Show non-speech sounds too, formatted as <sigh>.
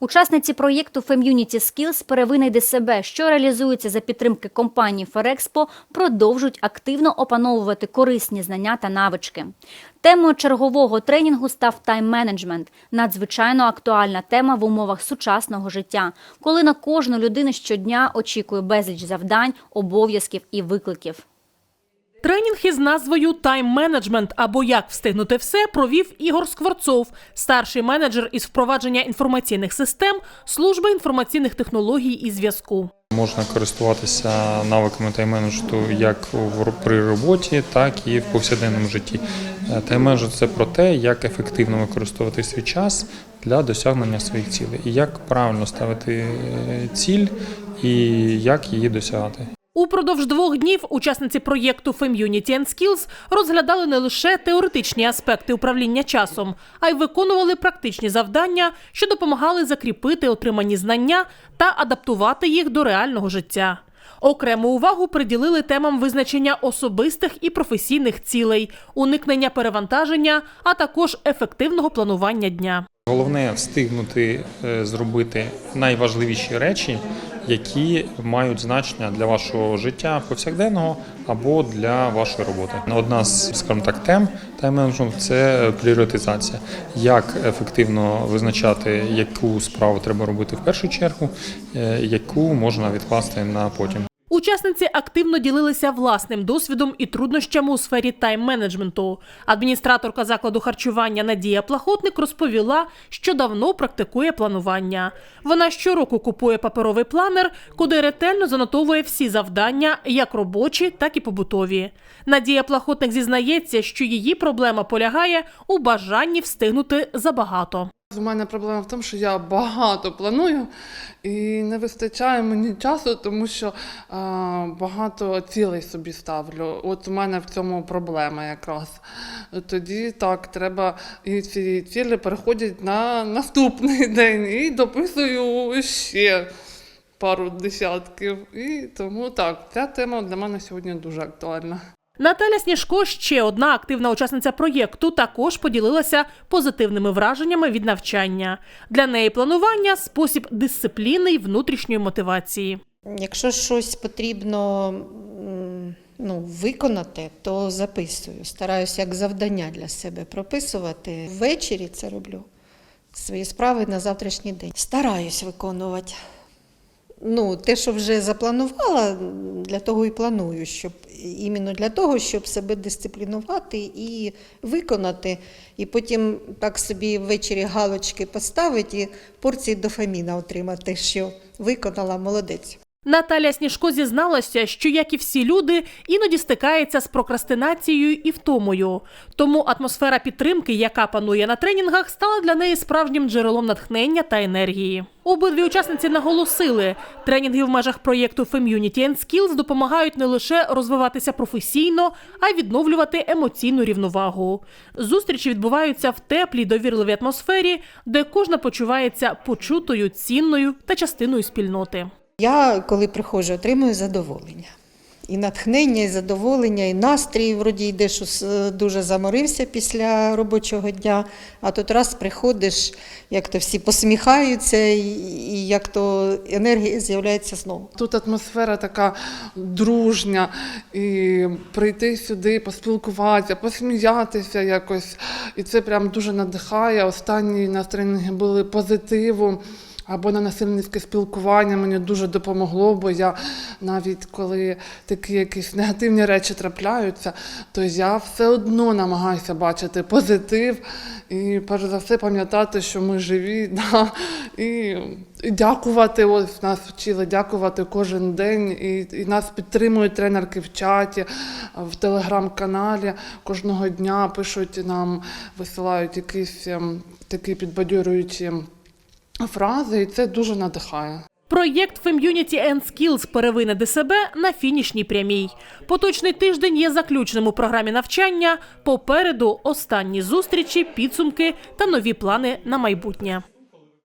Учасниці проєкту Femmunity Skills «Перевинайди себе, що реалізується за підтримки компанії Ферекспо, продовжують активно опановувати корисні знання та навички. Темою чергового тренінгу став тайм-менеджмент – надзвичайно актуальна тема в умовах сучасного життя, коли на кожну людину щодня очікує безліч завдань, обов'язків і викликів. Тренінг із назвою «Тайм-менеджмент» або «Як встигнути все» провів Ігор Скворцов, старший менеджер із впровадження інформаційних систем Служби інформаційних технологій і зв'язку. Можна користуватися навиками тайм-менеджменту як при роботі, так і в повсякденному житті. Тайм-менеджмент – це про те, як ефективно використовувати свій час для досягнення своїх цілей, і як правильно ставити е, ціль і як її досягати. Упродовж двох днів учасниці проєкту Femmunity and Skills розглядали не лише теоретичні аспекти управління часом, а й виконували практичні завдання, що допомагали закріпити отримані знання та адаптувати їх до реального життя. Окрему увагу приділили темам визначення особистих і професійних цілей, уникнення перевантаження, а також ефективного планування дня. Головне встигнути е, зробити найважливіші речі, які мають значення для вашого життя повсякденного або для вашої роботи. Одна з, скажімо так, тем тайм-менеджменту – це пріоритизація. Як ефективно визначати, яку справу треба робити в першу чергу, е, яку можна відкласти на потім. Учасниці активно ділилися власним досвідом і труднощами у сфері тайм-менеджменту. Адміністраторка закладу харчування Надія Плахотник розповіла, що давно практикує планування. Вона щороку купує паперовий планер, куди ретельно занотовує всі завдання, як робочі, так і побутові. Надія Плахотник зізнається, що її проблема полягає у бажанні встигнути забагато. У мене проблема в тому, що я багато планую і не вистачає мені часу, тому що а, багато цілей собі ставлю. От у мене в цьому проблема якраз. Тоді так, треба і ці цілі переходять на наступний <laughs> день і дописую ще пару десятків. І тому так, ця тема для мене сьогодні дуже актуальна. Наталя Сніжко, ще одна активна учасниця проєкту, також поділилася позитивними враженнями від навчання. Для неї планування спосіб дисципліни й внутрішньої мотивації. Якщо щось потрібно ну, виконати, то записую. Стараюся як завдання для себе прописувати. Ввечері це роблю свої справи на завтрашній день. Стараюсь виконувати. Ну, те, що вже запланувала, для того і планую, щоб іменно для того, щоб себе дисциплінувати і виконати, і потім так собі ввечері галочки поставити і порції дофаміна отримати, що виконала молодець. Наталя Сніжко зізналася, що, як і всі люди, іноді стикається з прокрастинацією і втомою. Тому атмосфера підтримки, яка панує на тренінгах, стала для неї справжнім джерелом натхнення та енергії. Обидві учасниці наголосили, тренінги в межах проєкту Femmunity and Skills допомагають не лише розвиватися професійно, а й відновлювати емоційну рівновагу. Зустрічі відбуваються в теплій довірливій атмосфері, де кожна почувається почутою, цінною та частиною спільноти. Я, коли приходжу, отримую задоволення. І натхнення, і задоволення, і настрій вроді йде, що дуже заморився після робочого дня. А тут раз приходиш, як то всі посміхаються, і, як то енергія з'являється знову. Тут атмосфера така дружня, і прийти сюди, поспілкуватися, посміятися якось. І це прям дуже надихає. Останні тренінги були позитиву. Або на насильницьке спілкування мені дуже допомогло, бо я навіть коли такі якісь негативні речі трапляються, то я все одно намагаюся бачити позитив і перш за все пам'ятати, що ми живі, <laughs> да, і, і дякувати. Ось нас вчили дякувати кожен день. І, і нас підтримують тренерки в чаті, в телеграм-каналі. Кожного дня пишуть нам, висилають якісь ем, такі підбадьорюючі фрази, і це дуже надихає. Проєкт Femmunity and Skills перевинеди себе на фінішній прямій. Поточний тиждень є заключним у програмі навчання. Попереду останні зустрічі, підсумки та нові плани на майбутнє.